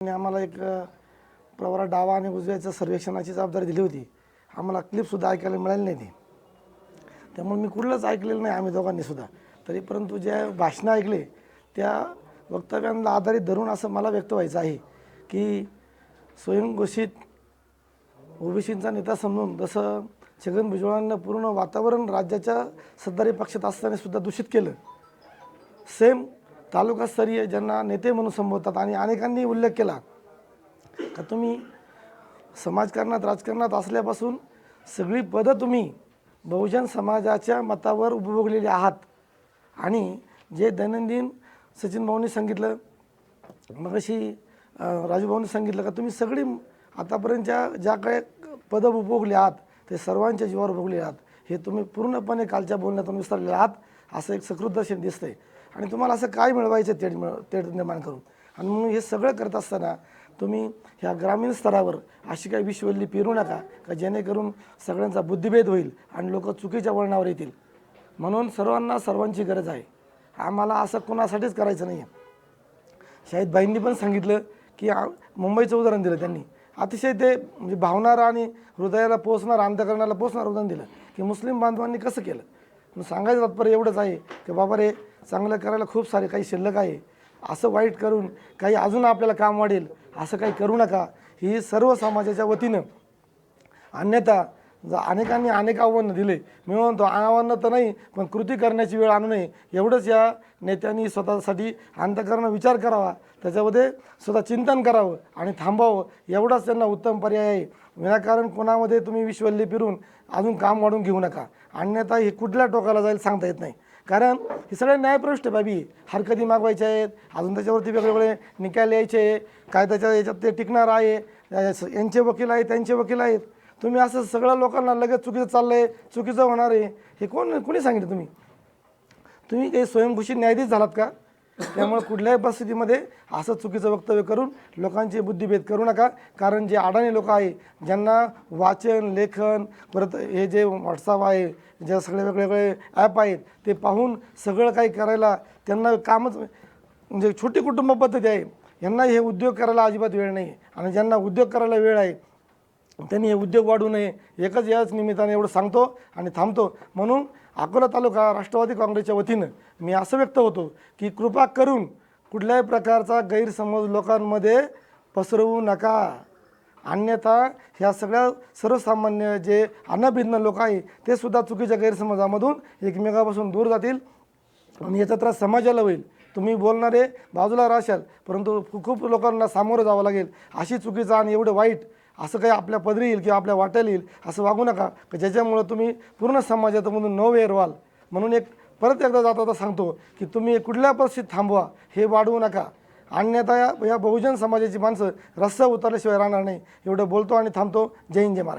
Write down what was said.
आम्हाला एक प्रवारा प्रवरा डावा आणि उजव्याच्या सर्वेक्षणाची जबाबदारी दिली होती. आम्हाला क्लिपसुद्धा ऐकायला मिळाली नाही ती. त्यामुळे मी कुठलंच ऐकलेलं नाही आम्ही दोघांनी सुद्धा. तरी परंतु ज्या भाषणं ऐकले त्या वक्तव्यांना आधारित धरून असं मला व्यक्त व्हायचं आहे की स्वयंघोषित ओबीसींचा नेता समजून जसं छगन भुजबळांना पूर्ण वातावरण राज्याच्या सत्तारी पक्षात असताना सुद्धा दूषित केलं सेम तालुकास्तरीय ज्यांना नेते म्हणून संबोधतात आणि अनेकांनी उल्लेख केला का तुम्ही समाजकारणात राजकारणात असल्यापासून सगळी पदं तुम्ही बहुजन समाजाच्या मतावर उपभोगलेली आहात. आणि जे दैनंदिन सचिन भाऊंनी सांगितलं मग अशी राजूभाऊंनी सांगितलं का तुम्ही सगळी आतापर्यंतच्या ज्या काही पदं उपभोगले आहात ते सर्वांच्या जीवावर भोगले आहात. हे तुम्ही पूर्णपणे कालच्या बोलण्यातून विसरलेले आहात असं एक सकृत दर्शन दिसतंय. आणि तुम्हाला असं काय मिळवायचं तेढ मिळ तेढ निर्माण करून? आणि म्हणून हे सगळं करत असताना तुम्ही ह्या ग्रामीण स्तरावर अशी काही विश्ववल्ली पेरू नका का जेणेकरून सगळ्यांचा बुद्धिभेद होईल आणि लोक चुकीच्या वळणावर येतील. म्हणून सर्वांना सर्वांची गरज आहे. आम्हाला असं कोणासाठीच करायचं नाही आहे शाहिद भाईंनी पण सांगितलं की मुंबईचं उदाहरण दिलं त्यांनी. अतिशय ते म्हणजे भावणारं आणि हृदयाला पोचणार अंतकरणाला पोचणारं उदाहरण दिलं की मुस्लिम बांधवांनी कसं केलं? मग सांगायचं तात्पर्य एवढंच आहे की बाबा रे चांगलं करायला खूप सारे काही शिल्लक आहे. असं वाईट करून काही अजून आपल्याला काम वाढेल असं काही करू नका. ही सर्व समाजाच्या वतीनं अन्यथा अनेकांनी अनेक आव्हानं दिले मी म्हणतो आव्हानं तर नाही पण कृती करण्याची वेळ आणू नये. एवढंच या नेत्यांनी स्वतःसाठी अंतकरणं विचार करावा. त्याच्यामध्ये स्वतः चिंतन करावं आणि थांबावं. एवढाच त्यांना उत्तम पर्याय आहे. विनाकारण कोणामध्ये तुम्ही विश्वल्ली फिरून अजून काम वाढून घेऊ नका. अन्यथा हे कुठल्या टोकाला जाईल सांगता येत नाही. कारण हे सगळे न्यायप्रविष्ट बाबी. हरकती मागवायच्या आहेत. अजून त्याच्यावरती वेगवेगळे निकाल यायचे. काय त्याच्या याच्यात ते टिकणार आहे. यांचे वकील आहेत त्यांचे वकील आहेत. तुम्ही असं सगळ्या लोकांना लगेच चुकीचं चाललं आहे चुकीचं होणार आहे. हे कोण कोणी सांगितलं तुम्ही? तुम्ही काही स्वयंघोषित न्यायाधीश झालात का? त्यामुळे कुठल्याही परिस्थितीमध्ये असं चुकीचं वक्तव्य करून लोकांची बुद्धिभेद करू नका. कारण जे अडाणी लोक आहे ज्यांना वाचन लेखन परत हे जे व्हॉट्सअप आहे जे सगळे वेगवेगळे ॲप आहेत ते पाहून सगळं काही करायला त्यांना कामच म्हणजे छोटी कुटुंब पद्धती आहे. यांना हे उद्योग करायला अजिबात वेळ नाही. आणि ज्यांना उद्योग करायला वेळ आहे त्यांनी हे उद्योग वाढू नये. एकच याच निमित्ताने एवढं सांगतो आणि थांबतो. म्हणून अकोला तालुका राष्ट्रवादी काँग्रेसच्या वतीनं मी असं व्यक्त होतो की कृपा करून कुठल्याही प्रकारचा गैरसमज लोकांमध्ये पसरवू नका. अन्यथा ह्या सगळ्या सर्वसामान्य जे अन्नभिन्न लोक आहे ते सुद्धा चुकीच्या गैरसमजामधून एकमेकापासून दूर जातील आणि याचा त्रास समाजाला होईल. तुम्ही बोलणारे बाजूला राहशाल परंतु खूप लोकांना सामोरं जावं लागेल. अशी चुकीचं आणि एवढं वाईट असं काही आपल्या पदरी येईल किंवा आपल्या वाटेल येईल असं वागू नका. की ज्याच्यामुळं तुम्ही पूर्ण समाजातमधून न वेर व्हाल. म्हणून एक परत एकदा जाता सांगतो की तुम्ही कुठल्या परिस्थितीत थांबवा हे वाढवू नका. अन्यथा या या बहुजन समाजाची माणसं रस्ता उतरल्याशिवाय राहणार नाही. एवढं बोलतो आणि थांबतो. जय हिंद जय महाराष्ट्र.